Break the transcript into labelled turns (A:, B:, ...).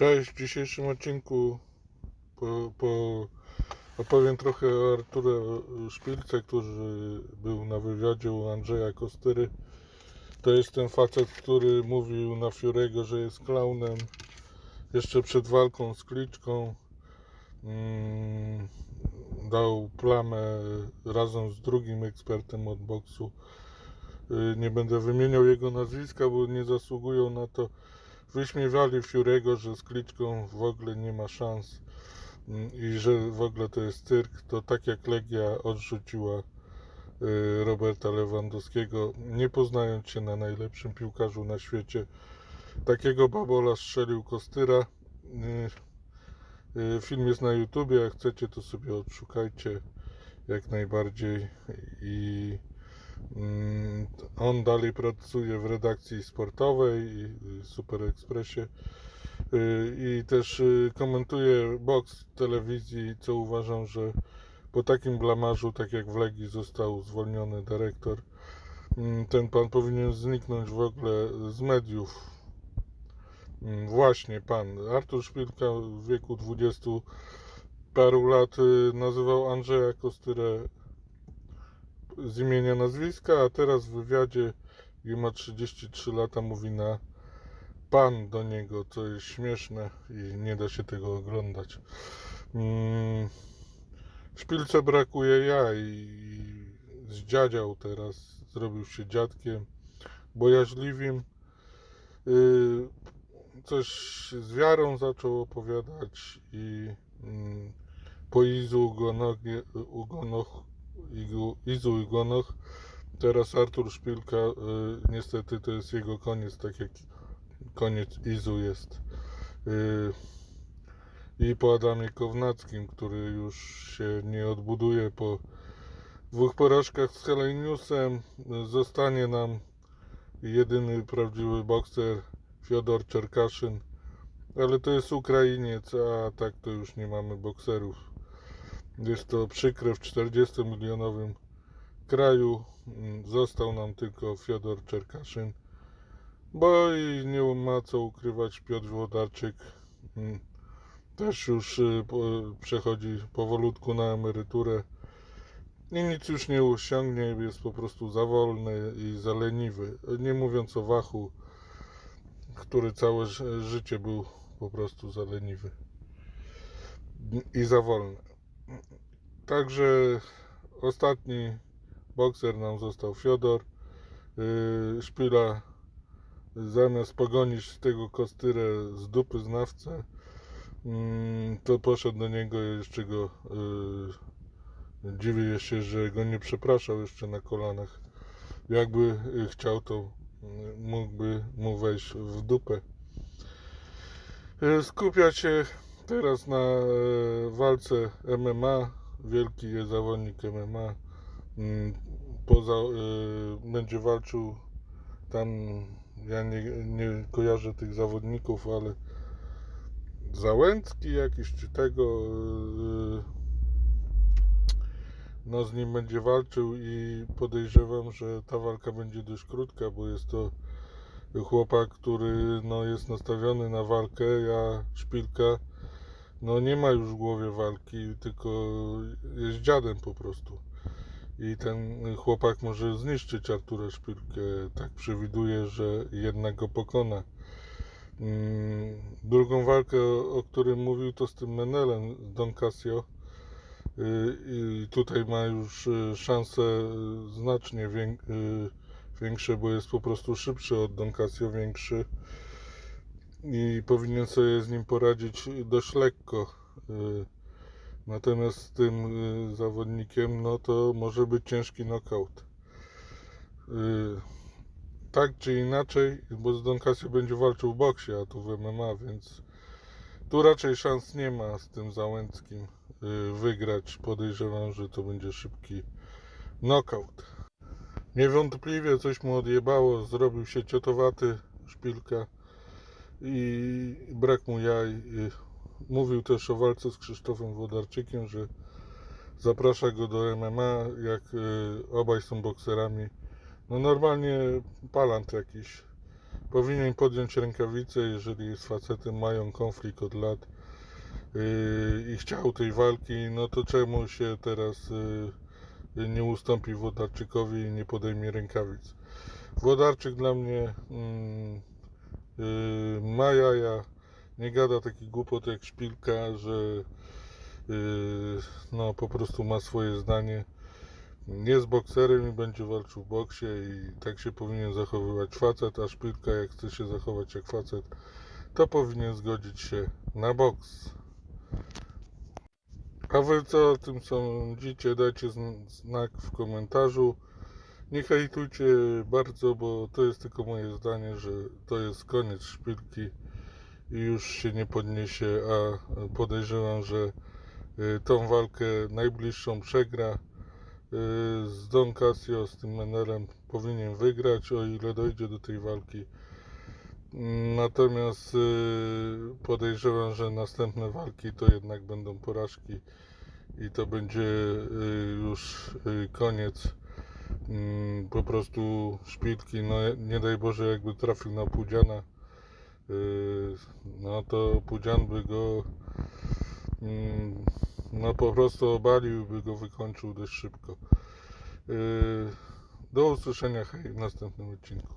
A: Cześć, w dzisiejszym odcinku po, po, opowiem trochę o Arturze Szpilce, który był na wywiadzie u Andrzeja Kostyry. To jest ten facet, który mówił na Fiurego, że jest klaunem. Jeszcze przed walką z Kliczką mm, dał plamę razem z drugim ekspertem od boksu. Y, Nie będę wymieniał jego nazwiska, bo nie zasługują na to wyśmiewali Fiurego, że z Kliczką w ogóle nie ma szans mm, i że w ogóle to jest cyrk, to tak jak Legia odrzuciła y, Roberta Lewandowskiego, nie poznając się na najlepszym piłkarzu na świecie. Takiego babola strzelił Kostyra. Y, y, Film jest na YouTubie, jak chcecie to sobie odszukajcie jak najbardziej i On dalej pracuje w redakcji sportowej i Super Expressie Y, i też y, komentuje boks telewizji, co uważam, że po takim blamarzu, tak jak w Legii został zwolniony dyrektor, mm, ten pan powinien zniknąć w ogóle z mediów. Mm, Właśnie pan. Artur Szpilka w wieku 20 paru lat y, nazywał Andrzeja Kostyrę z imienia nazwiska, a teraz w wywiadzie, gdzie ma 33 lata, mówi na pan do niego, co jest śmieszne i nie da się tego oglądać. Mm, Szpilce brakuje ja i zdziadział teraz, zrobił się dziadkiem, bojaźliwym. Yy, coś z wiarą zaczął opowiadać i mm, po Izu Ugonogie, Ugonoch, Igu, Izu Ugonoch teraz Artur Szpilka y, niestety to jest jego koniec, tak jak koniec Izu jest. Y, I po Adamie Kownackim, który już się nie odbuduje po dwóch porażkach z Heleniusem, y, zostanie nam jedyny prawdziwy bokser Fiodor Czerkaszyn. Ale to jest Ukrainiec, a tak to już nie mamy bokserów. Jest to przykre w 40-milionowym kraju. Mm, Został nam tylko Fiodor Czerkaszyn. Bo i nie ma co ukrywać, Piotr Włodarczyk mm, też już y, przechodzi powolutku na emeryturę i nic już nie osiągnie, jest po prostu za wolny i za leniwy. Nie mówiąc o Wachu, który całe ży- życie był po prostu za leniwy i za wolny. Także ostatni bokser nam został Fiodor. Yy, Szpila zamiast pogonić tego kostyrę z dupy znawcę, mm, to poszedł do niego jeszcze go yy, dziwię się, że go nie przepraszał jeszcze na kolanach. Jakby yy, chciał, to mógłby mu wejść w dupę. Skupia się teraz na walce MMA. Wielki jest zawodnik MMA. Mm, Poza, e, będzie walczył tam, ja nie, nie kojarzę tych zawodników, ale Załęcki jakiś czy tego e, no z nim będzie walczył i podejrzewam, że ta walka będzie dość krótka, bo jest to chłopak, który no, jest nastawiony na walkę, ja Szpilka no nie ma już w głowie walki, tylko jest dziadem po prostu. I ten chłopak może zniszczyć Artura Szpilkę. Tak przewiduje, że jednak go pokona. Mm, Drugą walkę, o, którym mówił, to z tym Menelem, z Don Casio. Y, I tutaj ma już y, szanse y, znacznie wię- większe, bo jest po prostu szybszy od Don Casio, większy i powinien sobie z nim poradzić dość lekko. Y, Natomiast z tym y, zawodnikiem, no to może być ciężki knockout. Y, Tak czy inaczej, bo z Don będzie walczył w boksie, a tu w MMA, więc tu raczej szans nie ma z tym Załęckim wygrać. Podejrzewam, że to będzie szybki knockout. Niewątpliwie coś mu odjebało, zrobił się ciotowaty, szpilka i brak mu jaj. Y, Mówił też o walce z Krzysztofem Włodarczykiem, że zaprasza go do MMA, jak y, obaj są bokserami. No normalnie palant jakiś. powinien podjąć rękawice, jeżeli jest facetem, mają konflikt od lat yy, i chciał tej walki, no to czemu się teraz yy, nie ustąpi Włodarczykowi i nie podejmie rękawic. Włodarczyk dla mnie mm, yy, ma jaja, nie gada takich głupot jak Szpilka, że yy, no po prostu ma swoje zdanie. Jest bokserem i będzie walczył w boksie i tak się powinien zachowywać facet, a Szpilka jak chce się zachować jak facet, to powinien zgodzić się na boks. A wy co o tym sądzicie? Dajcie zn- znak w komentarzu. Nie hejtujcie bardzo, bo to jest tylko moje zdanie, że to jest koniec szpilki i już się nie podniesie, a podejrzewam, że y, tą walkę najbliższą przegra. Y, Z Don Casio, z tym Menelem powinien wygrać, o ile dojdzie do tej walki. Natomiast y, podejrzewam, że następne walki to jednak będą porażki i to będzie już koniec po prostu szpilki. No nie daj Boże, jakby trafił na Pudziana, y, no to Pudzian by go mm, no po prostu obalił, by go wykończył dość szybko. Y, Do usłyszenia hej, w następnym odcinku.